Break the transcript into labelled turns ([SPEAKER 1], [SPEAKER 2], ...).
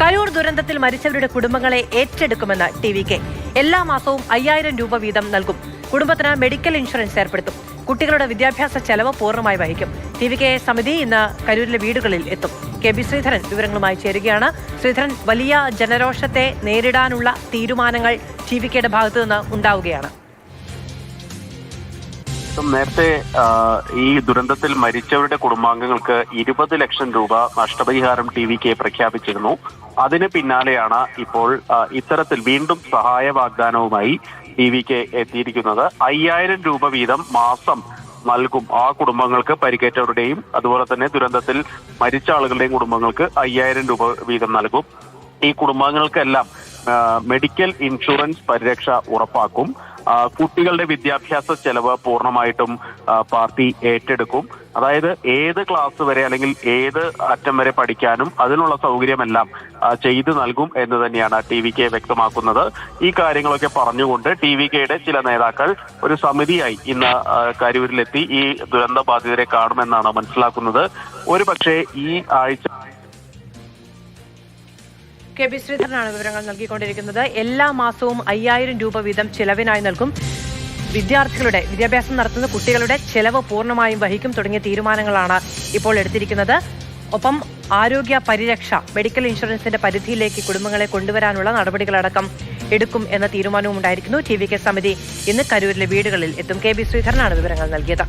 [SPEAKER 1] കരൂർ ദുരന്തത്തിൽ മരിച്ചവരുടെ കുടുംബങ്ങളെ ഏറ്റെടുക്കുമെന്ന് ടി വി കെ. എല്ലാ മാസവും അയ്യായിരം രൂപ വീതം നൽകും. കുടുംബത്തിന് മെഡിക്കൽ ഇൻഷുറൻസ് ഏർപ്പെടുത്തും. കുട്ടികളുടെ വിദ്യാഭ്യാസ ചെലവ് പൂർണമായി വഹിക്കും. ടി വി കെ സമിതി ഇന്ന് കരൂരിലെ വീടുകളിൽ എത്തും. കെ ബി ശ്രീധരൻ വിവരങ്ങളുമായി ചേരുകയാണ്. ശ്രീധരൻ വലിയ ജനരോഷത്തെ നേരിടാനുള്ള തീരുമാനങ്ങൾ ടി വി കെയുടെ ഭാഗത്തു നിന്ന് ഉണ്ടാവുകയാണ്.
[SPEAKER 2] നേരത്തെ ഈ ദുരന്തത്തിൽ മരിച്ചവരുടെ കുടുംബാംഗങ്ങൾക്ക് ഇരുപത് ലക്ഷം രൂപ നഷ്ടപരിഹാരം ടി വി കെ പ്രഖ്യാപിച്ചിരുന്നു. അതിന് പിന്നാലെയാണ് ഇപ്പോൾ ഇത്തരത്തിൽ വീണ്ടും സഹായ വാഗ്ദാനവുമായി ടി വി കെ എത്തിയിരിക്കുന്നത്. അയ്യായിരം രൂപ വീതം മാസം നൽകും ആ കുടുംബങ്ങൾക്ക് പരിക്കേറ്റവരുടെയും അതുപോലെ തന്നെ ദുരന്തത്തിൽ മരിച്ച ആളുകളുടെയും കുടുംബങ്ങൾക്ക് അയ്യായിരം രൂപ വീതം നൽകും. ഈ കുടുംബാംഗങ്ങൾക്കെല്ലാം മെഡിക്കൽ ഇൻഷുറൻസ് പരിരക്ഷ ഉറപ്പാക്കും. കുട്ടികളുടെ വിദ്യാഭ്യാസ ചെലവ് പൂർണമായിട്ടും പാർട്ടി ഏറ്റെടുക്കും. അതായത് ഏത് ക്ലാസ് വരെ അല്ലെങ്കിൽ ഏത് അറ്റം വരെ പഠിക്കാനും അതിനുള്ള സൗകര്യമെല്ലാം ചെയ്തു നൽകും എന്ന് തന്നെയാണ് ടി വി കെ വ്യക്തമാക്കുന്നത്. ഈ കാര്യങ്ങളൊക്കെ പറഞ്ഞുകൊണ്ട് ടി വി കെയുടെ ചില നേതാക്കൾ ഒരു സമിതിയായി ഇന്ന് കരൂരിലെത്തി ഈ ദുരന്ത ബാധിതരെ കാണുമെന്നാണ് മനസ്സിലാക്കുന്നത്. ഒരു പക്ഷേ ഈ ആഴ്ച
[SPEAKER 1] കെ ബി ശ്രീധരനാണ് വിവരങ്ങൾ നൽകിക്കൊണ്ടിരിക്കുന്നത്. എല്ലാ മാസവും അയ്യായിരം രൂപ വീതം ചിലവിനായി നൽകും വിദ്യാർത്ഥികളുടെ വിദ്യാഭ്യാസം നടത്തുന്ന കുട്ടികളുടെ ചെലവ് പൂർണമായും വഹിക്കും തുടങ്ങിയ തീരുമാനങ്ങളാണ് ഇപ്പോൾ എടുത്തിരിക്കുന്നത്. ഒപ്പം ആരോഗ്യ പരിരക്ഷ മെഡിക്കൽ ഇൻഷുറൻസിന്റെ പരിധിയിലേക്ക് കുടുംബങ്ങളെ കൊണ്ടുവരാനുള്ള നടപടികളടക്കം എടുക്കും എന്ന തീരുമാനവും ഉണ്ടായിരിക്കുന്നു. ടി വി കെ സമിതി ഇന്ന് കരൂരിലെ വീടുകളിൽ എത്തും. കെ ബി ശ്രീധരനാണ് വിവരങ്ങൾ നൽകിയത്.